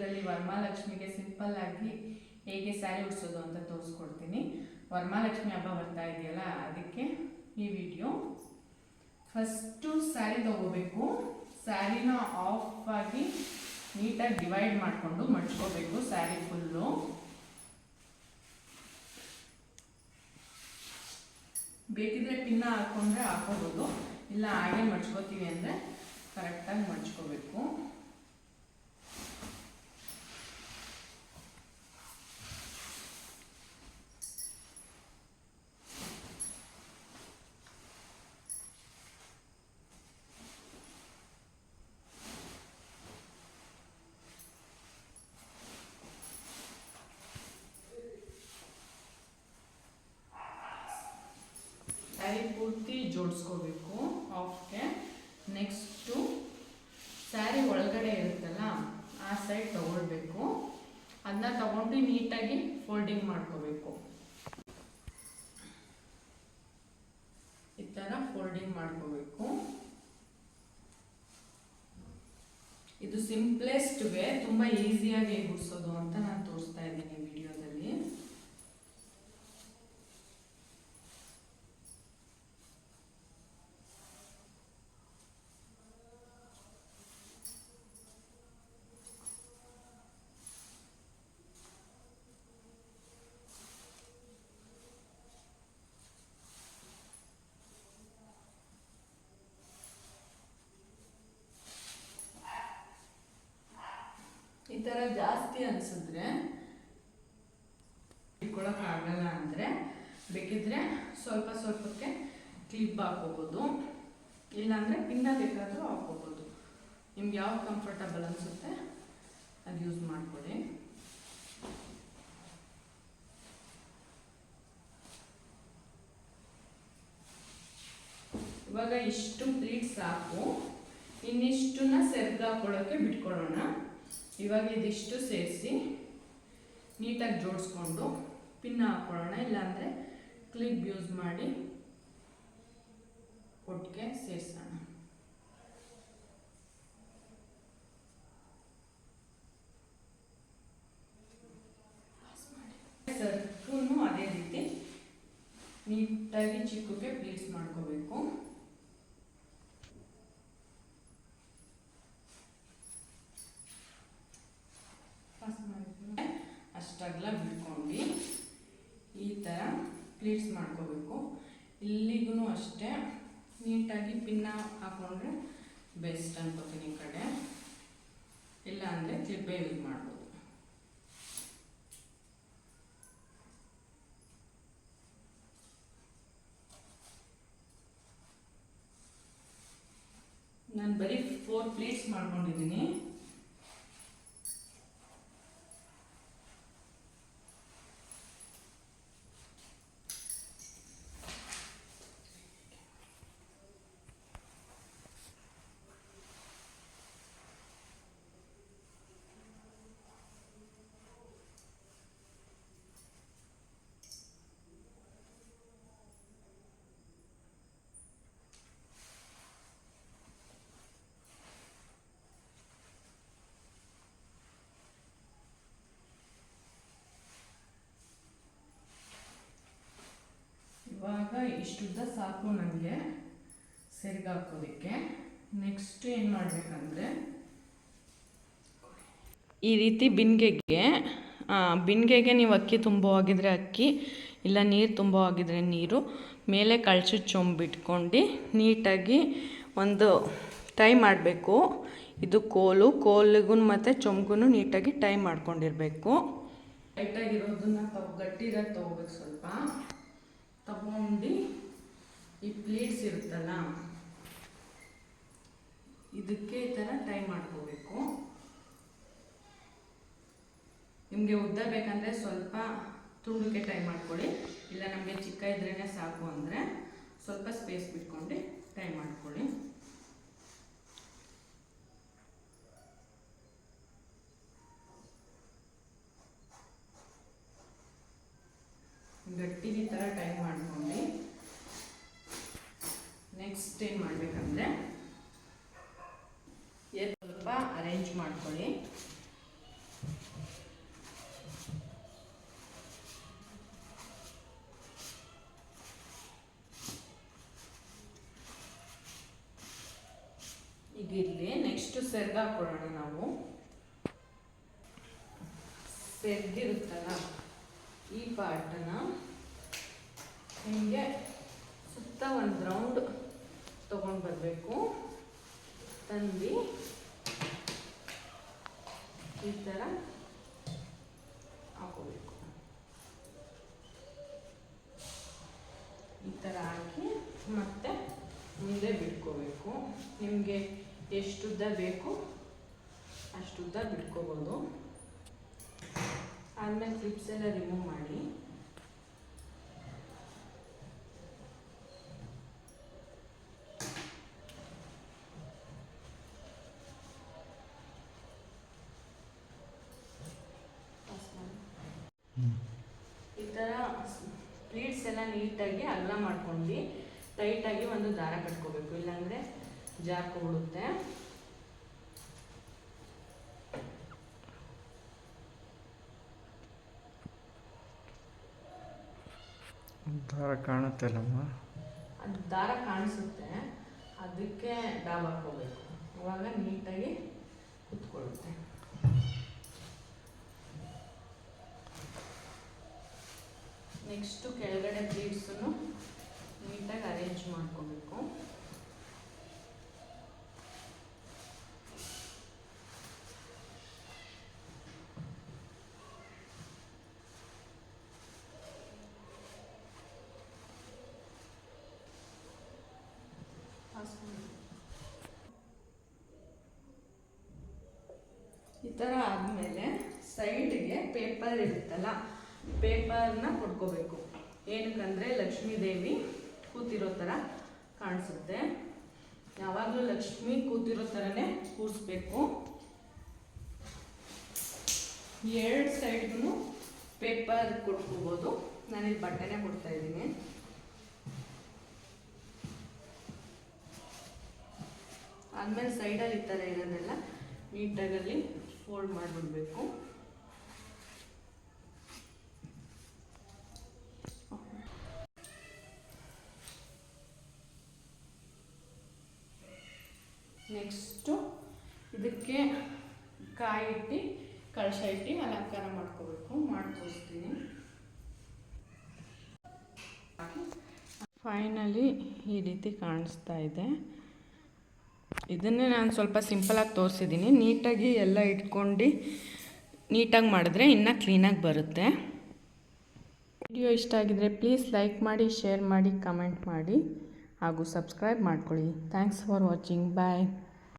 ವಿಡಿಯೋದಲ್ಲಿ ವರಮಾಲಕ್ಷ್ಮಿಗೆ ಸಿಂಪಲ್ ಆಗಿ ಹೇಗೆ ಸ್ಯಾರಿ ಉಡ್ಸೋದು ಅಂತ ತೋರಿಸ್ಕೊಡ್ತೀನಿ. ವರಮಾಲಕ್ಷ್ಮಿ ಹಬ್ಬ ಬರ್ತಾ ಇದೆಯಲ್ಲ, ಅದಕ್ಕೆ ಈ ವಿಡಿಯೋ. ಫಸ್ಟು ಸ್ಯಾರಿ ತಗೋಬೇಕು. ಸ್ಯಾರಿನ ಆಫ್ ಆಗಿ ನೀಟಾಗಿ ಡಿವೈಡ್ ಮಾಡಿಕೊಂಡು ಮಡ್ಚ್ಕೋಬೇಕು ಸ್ಯಾರಿ ಫುಲ್ಲು. ಬೇಕಿದ್ರೆ ಪಿನ್ನ ಹಾಕ್ಕೊಂಡ್ರೆ ಹಾಕೋಬೋದು ಇಲ್ಲ ಹಾಗೆ ಮಡ್ಚ್ಕೋತೀವಿ ಅಂದರೆ ಕರೆಕ್ಟಾಗಿ ಮಡ್ಚ್ಕೋಬೇಕು ಸ್ಯಾರಿ ಪೂರ್ತಿ ಜೋಡಿಸ್ಕೋಬೇಕು ಆಫ್ಗೆ ನೆಕ್ಸ್ಟು ಸ್ಯಾರಿ ಒಳಗಡೆ ಇರುತ್ತಲ್ಲ, ಆ ಸೈಡ್ ತಗೊಳ್ಬೇಕು. ಅದನ್ನ ತಗೊಂಡು ನೀಟಾಗಿ ಫೋಲ್ಡಿಂಗ್ ಮಾಡ್ಕೋಬೇಕು. ಈ ಥರ ಫೋಲ್ಡಿಂಗ್ ಮಾಡ್ಕೋಬೇಕು. ಇದು ಸಿಂಪ್ಲೆಸ್ಟ್ ವೇ ತುಂಬ ಈಸಿಯಾಗಿ ಗುಡಿಸೋದು ಅಂತ ನಾನು ತೋರಿಸ್ತಾ ಇದ್ದೀನಿ ವಿಡಿಯೋದಲ್ಲಿ ಈ ಥರ ಜಾಸ್ತಿ ಇಟ್ಕೊಳಕ್ ಆಗಲ್ಲ ಅಂದರೆ ಬೇಕಿದ್ರೆ ಸ್ವಲ್ಪ ಸ್ವಲ್ಪಕ್ಕೆ ಕ್ಲಿಪ್ ಹಾಕೋಬೋದು ಇಲ್ಲಾಂದರೆ ಪಿನ್ನ ಬೇಕಾದರೂ ಹಾಕೋಬೋದು ನಿಮ್ಗೆ ಯಾವ ಕಂಫರ್ಟಬಲ್ ಅನಿಸುತ್ತೆ, ಅದು ಯೂಸ್ ಮಾಡ್ಕೊಳ್ಳಿ ಇವಾಗ ಇಷ್ಟು ಪ್ಲೀಟ್ ಸಾಕು. ಇನ್ನಿಷ್ಟನ್ನ ಸೆರ್ಗ್ ಹಾಕೊಳ್ಳೋಕ್ಕೆ ಬಿಟ್ಕೊಳ್ಳೋಣ ಇವಾಗ ಇದಿಷ್ಟು ಸೇರಿಸಿ, ನೀಟಾಗಿ ಜೋಡಿಸ್ಕೊಂಡು ಪಿನ್ ಹಾಕೊಳ್ಳೋಣ, ಇಲ್ಲಾಂದರೆ ಕ್ಲಿಪ್ ಯೂಸ್ ಮಾಡಿ ಒಟ್ಟಿಗೆ ಸೇರಿಸೋಣ. ಸರ್ಕೂ ಅದೇ ರೀತಿ ನೀಟಾಗಿ ಚಿಕ್ಕಕ್ಕೆ ಪ್ಲೀಟ್ಸ್ ಮಾಡ್ಕೋಬೇಕು ಅಷ್ಟಾಗಲ ಬಿಟ್ಕೊಂಡು ಈ ಥರ ಪ್ಲೀಟ್ಸ್ ಮಾಡ್ಕೋಬೇಕು. ಇಲ್ಲಿಗೂ ಅಷ್ಟೇ, ನೀಟಾಗಿ ಪಿನ್ನ ಹಾಕೊಂಡ್ರೆ ಬೆಸ್ಟ್ ಅನ್ಕೋತೀನಿ ಈ ಕಡೆ. ಇಲ್ಲ ಅಂದರೆ ಕ್ಲಿಪ್ಪೇ ಯೂಸ್ ಮಾಡ್ಬೋದು. ನಾನು ಬರೀ ಫೋರ್ ಪ್ಲೇಟ್ಸ್ ಮಾಡ್ಕೊಂಡಿದ್ದೀನಿ ಇವಾಗ ಇಷ್ಟುದ್ದ ಸಾಕು ನನಗೆ ಸೆರ್ಗ್ ಹಾಕೋದಕ್ಕೆ. ನೆಕ್ಸ್ಟ್ ಏನು ಮಾಡಬೇಕಂದ್ರೆ ಈ ರೀತಿ ಬಿನ್ಗೆಗೆ ಬಿನ್ಗೆಗೆ ನೀವು ಅಕ್ಕಿ ತುಂಬೋ ಆಗಿದ್ರೆ ಅಕ್ಕಿ, ಇಲ್ಲ ನೀರು ತುಂಬೋ ಆಗಿದ್ರೆ ನೀರು, ಮೇಲೆ ಕಳ್ಸಿ ಚೊಂಬಿಟ್ಕೊಂಡು ನೀಟಾಗಿ ಒಂದು ಟೈ ಮಾಡಬೇಕು. ಇದು ಕೋಲು, ಕೋಲಿಗೂ ಮತ್ತು ಚೊಂಬಗೂ ನೀಟಾಗಿ ಟೈ ಮಾಡ್ಕೊಂಡಿರಬೇಕು. ಟೈಟಾಗಿರೋದನ್ನ ತಗೊ ಗಟ್ಟಿದಾಗ ತೊಗೋಬೇಕು ಸ್ವಲ್ಪ. ತಗೊಂಡು ಈ ಪ್ಲೇಟ್ಸ್ ಇರುತ್ತಲ್ಲ, ಇದಕ್ಕೆ ಈ ಥರ ಟೈ ಮಾಡ್ಕೋಬೇಕು. ನಿಮಗೆ ಉದ್ದ ಬೇಕಂದರೆ ಸ್ವಲ್ಪ ತುಂಡಕ್ಕೆ ಟೈ ಮಾಡ್ಕೊಳ್ಳಿ. ಇಲ್ಲ ನಮಗೆ ಚಿಕ್ಕ ಇದ್ರೇ ಸಾಕು ಅಂದರೆ ಸ್ವಲ್ಪ ಸ್ಪೇಸ್ ಬಿಟ್ಕೊಂಡು ಟೈ ಮಾಡ್ಕೊಳ್ಳಿ ಗಟ್ಟಿಗೆ ಈ ಥರ ಟೈ ಮಾಡ್ಕೊಂಡು ನೆಕ್ಸ್ಟ್ ಏನು ಮಾಡಬೇಕಂದ್ರೆ ಸ್ವಲ್ಪ ಅರೇಂಜ್ ಮಾಡ್ಕೊಳ್ಳಿ ಸೆರ್ಗ್ ಹಾಕೊಳ್ಳೋಣ ನಾವು. ಸೆರ್ಗಿರುತ್ತಲ್ಲ ಈ ಪಾರ್ಟನ್ನ ನಿಮಗೆ ಸುತ್ತ ಒಂದು ರೌಂಡ್ ತೊಗೊಂಡು ಬರಬೇಕು. ತಂದು ಈ ಥರ ಹಾಕೋಬೇಕು. ಈ ಥರ ಹಾಕಿ ಮತ್ತೆ ಮುಂದೆ ಬಿಟ್ಕೋಬೇಕು. ನಿಮಗೆ ಎಷ್ಟು ಉದ್ದ ಬೇಕು? ಅಷ್ಟು ಉದ್ದ ಬಿಟ್ಕೋಬೋದು. ಆಮೇಲೆ ಕ್ಲಿಪ್ಸ್ ಎಲ್ಲ ರಿಮೂವ್ ಮಾಡಿ. ಈ ಥರ ಪ್ಲೀಟ್ಸ್ ಎಲ್ಲ ನೀಟಾಗಿ ಅಗಲ ಮಾಡ್ಕೊಂಡು ಟೈಟಾಗಿ ಒಂದು ದಾರ ಕಟ್ಕೋಬೇಕು. ಇಲ್ಲಾಂದರೆ ಜಾರ್ಕೊಬಿಡುತ್ತೆ ದಾರ ಕಾಣುತ್ತಲ್ಲಮ್ಮ ಅದು ದಾರ ಕಾಣಿಸುತ್ತೆ. ಅದಕ್ಕೆ ಡಾಬ್ ಹಾಕೋಬೇಕು ಅವಾಗ ನೀಟಾಗಿ ಕುತ್ಕೊಳ್ಳುತ್ತೆ. ನೆಕ್ಸ್ಟು ಕೆಳಗಡೆ ಪ್ಲೀಟ್ಸನ್ನು ನೀಟಾಗಿ ಅರೇಂಜ್ ಮಾಡ್ಕೋಬೇಕು. ಈ ಥರ ಆದಮೇಲೆ ಸೈಡ್ಗೆ ಪೇಪರ್ ಇರುತ್ತಲ್ಲ ಪೇಪರ್ನ ಕೊಟ್ಕೋಬೇಕು ಏನಕ್ಕಂದರೆ ಲಕ್ಷ್ಮೀ ದೇವಿ ಕೂತಿರೋ ಥರ ಕಾಣಿಸುತ್ತೆ. ಯಾವಾಗಲೂ ಲಕ್ಷ್ಮಿ ಕೂತಿರೋ ಥರನೇ ಕೂರಿಸ್ಬೇಕು. ಎರಡು ಸೈಡ್ಗೂ ಪೇಪರ್ ಕೊಟ್ಕೋಬೋದು. ನಾನಿಲ್ಲಿ ಬಟ್ಟೆನೇ ಕೊಡ್ತಾ ಇದ್ದೀನಿ. ಆದಮೇಲೆ ಸೈಡಲ್ಲಿ ಈ ಥರ ಇರೋದೆಲ್ಲ ನೀಟಾಗಲ್ಲಿ ಫೋಲ್ಡ್ ಮಾಡಿಬಿಡ್ಬೇಕು. ನೆಕ್ಸ್ಟು ಇದಕ್ಕೆ ಕಾಯಿ ಇಟ್ಟು, ಕಳಶ ಇಟ್ಟು ಅಲಂಕಾರ ಮಾಡ್ಕೋಬೇಕು. ಮಾಡಿ ತೋರಿಸ್ತೀನಿ ಫೈನಲಿ ಈ ರೀತಿ ಕಾಣಿಸ್ತಾ ಇದೆ. ಇದನ್ನೇ ನಾನು ಸ್ವಲ್ಪ ಸಿಂಪಲಾಗಿ ತೋರಿಸಿದ್ದೀನಿ ನೀಟಾಗಿ ಎಲ್ಲ ಇಟ್ಕೊಂಡು ನೀಟಾಗಿ ಮಾಡಿದ್ರೆ ಇನ್ನೂ ಕ್ಲೀನಾಗಿ ಬರುತ್ತೆ. ವಿಡಿಯೋ ಇಷ್ಟ ಆಗಿದರೆ ಪ್ಲೀಸ್ ಲೈಕ್ ಮಾಡಿ ಶೇರ್ ಮಾಡಿ ಕಮೆಂಟ್ ಮಾಡಿ ಹಾಗೂ ಸಬ್ಸ್ಕ್ರೈಬ್ ಮಾಡ್ಕೊಳ್ಳಿ. Thanks for watching bye